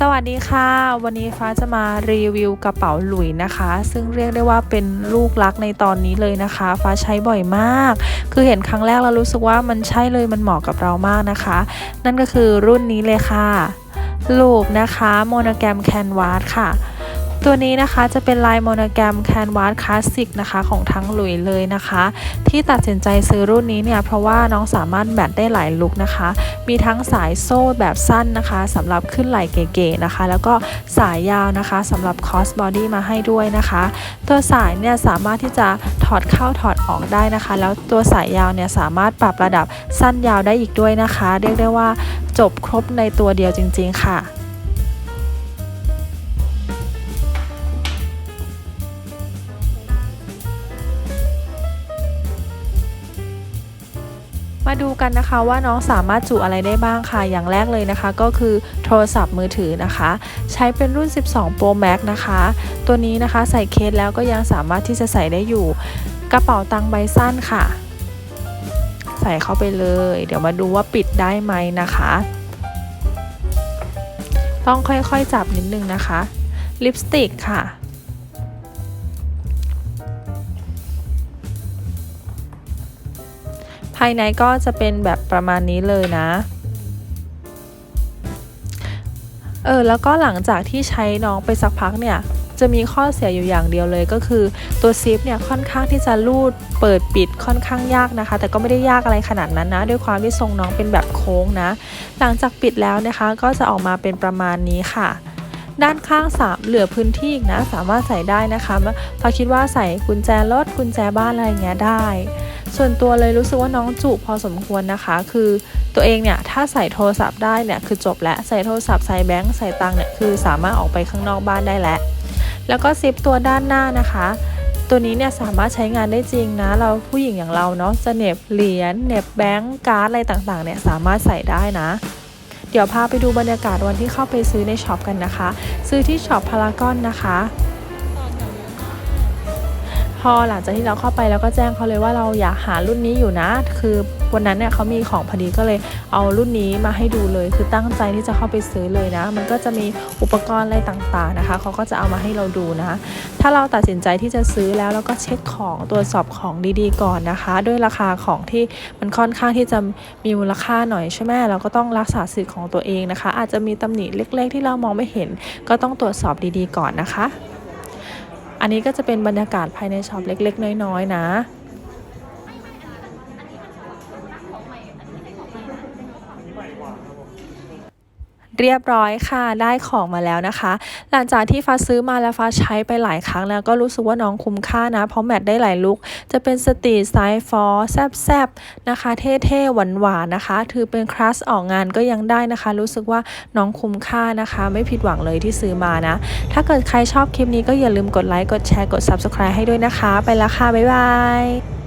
สวัสดีค่ะ วันนี้ฟ้าจะมารีวิวกระเป๋าหลุยนะคะ ซึ่งเรียกได้ว่าเป็นลูกรักในตอนนี้เลยนะคะ ฟ้าใช้บ่อยมาก คือเห็นครั้งแรกแล้วรู้สึกว่ามันใช่เลยมันเหมาะกับเรามากนะคะ นั่นก็คือรุ่นนี้เลยค่ะลูปนะคะโมโนแกรมแคนวาสค่ะ ตัวนี้นะคะจะเป็นลายโมโนแกรมแคนวาสคลาสสิกนะคะของทั้งหลุยเลยนะคะ ที่ตัดสินใจซื้อรุ่นนี้เนี่ยเพราะว่าน้องสามารถแมทได้หลายลุคนะคะ มีทั้งสายโซ่แบบสั้นนะคะสำหรับขึ้นไหล่เก๋ๆนะคะ แล้วก็สายยาวนะคะสำหรับคอสบอดี้มาให้ด้วยนะคะ ตัวสายเนี่ยสามารถที่จะถอดเข้าถอดออกได้นะคะ แล้วตัวสายยาวเนี่ยสามารถปรับระดับสั้นยาวได้อีกด้วยนะคะ เรียกได้ว่าจบครบในตัวเดียวจริง ๆ ค่ะ ดูกันนะคะว่าน้องสามารถจุอะไรได้บ้างค่ะ อย่างแรกเลยนะคะ ก็คือโทรศัพท์มือถือนะคะ ใช้เป็นรุ่น 12 Pro Max นะคะ ตัวนี้นะคะใส่เคสแล้วก็ยังสามารถที่จะใส่ได้อยู่ กระเป๋าตังค์ใบสั้นค่ะ ใส่เข้าไปเลย เดี๋ยวมาดูว่าปิดได้ไหมนะคะ ต้องค่อยๆจับนิดนึงนะคะ ลิปสติกค่ะ ภายในก็จะเป็นแบบประมาณนี้เลยนะเออแล้วก็หลังจากที่ใช้น้องไปสักพักเนี่ยจะมีข้อเสียอยู่อย่างเดียวเลยก็คือตัวซิปเนี่ยค่อนข้างที่จะรูดเปิดปิดค่อนข้างยากนะคะ แต่ก็ไม่ได้ยากอะไรขนาดนั้นนะ ด้วยความที่ทรงน้องเป็นแบบโค้งนะ หลังจากปิดแล้วนะคะ ก็จะออกมาเป็นประมาณนี้ค่ะ ด้านข้างสามเหลือพื้นที่อีกนะ สามารถใส่ได้นะคะพอคิดว่าใส่กุญแจรถกุญแจบ้านอะไรอย่างเงี้ยได้ ส่วนตัวเลยรู้สึกว่าน้องจุพอสมควรนะคะ คือตัวเองเนี่ยถ้าใส่โทรศัพท์ได้เนี่ยคือจบแล้วใส่โทรศัพท์ใส่แบงค์ใส่ตังเนี่ยคือสามารถออกไปข้างนอกบ้านได้แล้ว แล้วก็ซิปตัวด้านหน้านะคะ ตัวนี้เนี่ยสามารถใช้งานได้จริงนะ เราผู้หญิงอย่างเราเนาะจะเน็บเหรียญเน็บแบงค์การ์ดอะไรต่างๆเนี่ยสามารถใส่ได้นะเดี๋ยวพาไปดูบรรยากาศวันที่เข้าไปซื้อในช็อปกันนะคะ ซื้อที่ช็อปพารากอนนะคะ อหลังจากที่เราเข้าไปแล้วก็แจ้งเขาเลยว่าเราอยากหารุ่นนี้อยู่นะ คือวันนั้นเนี่ยเขามีของพอดีก็เลยเอารุ่นนี้มาให้ดูเลย คือตั้งใจที่จะเข้าไปซื้อเลยนะ มันก็จะมีอุปกรณ์อะไรต่างๆนะคะเขาก็จะเอามาให้เราดูนะ ถ้าเราตัดสินใจที่จะซื้อแล้วแล้วก็เช็คของตรวจสอบของดีๆก่อนนะคะ ด้วยราคาของที่มันค่อนข้างที่จะมีมูลค่าหน่อยใช่ไหมเราก็ต้องรักษาสิทธิ์ของตัวเองนะคะ อาจจะมีตำหนิเล็ก ๆ ที่เรามองไม่เห็น ก็ต้องตรวจสอบดีๆก่อนนะคะ อันนี้ก็จะเป็นบรรยากาศภายในช็อปเล็ก ๆ น้อย ๆ นะ เรียบร้อยค่ะได้ของมาแล้วนะคะ หลังจากที่ฟ้าซื้อมาแล้วฟ้าใช้ไปหลายครั้งแล้วก็รู้สึกว่าน้องคุ้มค่านะ เพราะแมทได้หลายลุคจะเป็นสตรีทไซส์ฟอร์แซบๆนะคะ เท่ๆหวานๆนะคะ ถือเป็นคลาสออกงานก็ยังได้นะคะ รู้สึกว่าน้องคุ้มค่านะคะ ไม่ผิดหวังเลยที่ซื้อมานะ ถ้าเกิดใครชอบคลิปนี้ก็อย่าลืมกดไลค์กดแชร์กด Subscribe ให้ด้วยนะคะ ไปแล้วค่ะบ๊ายบาย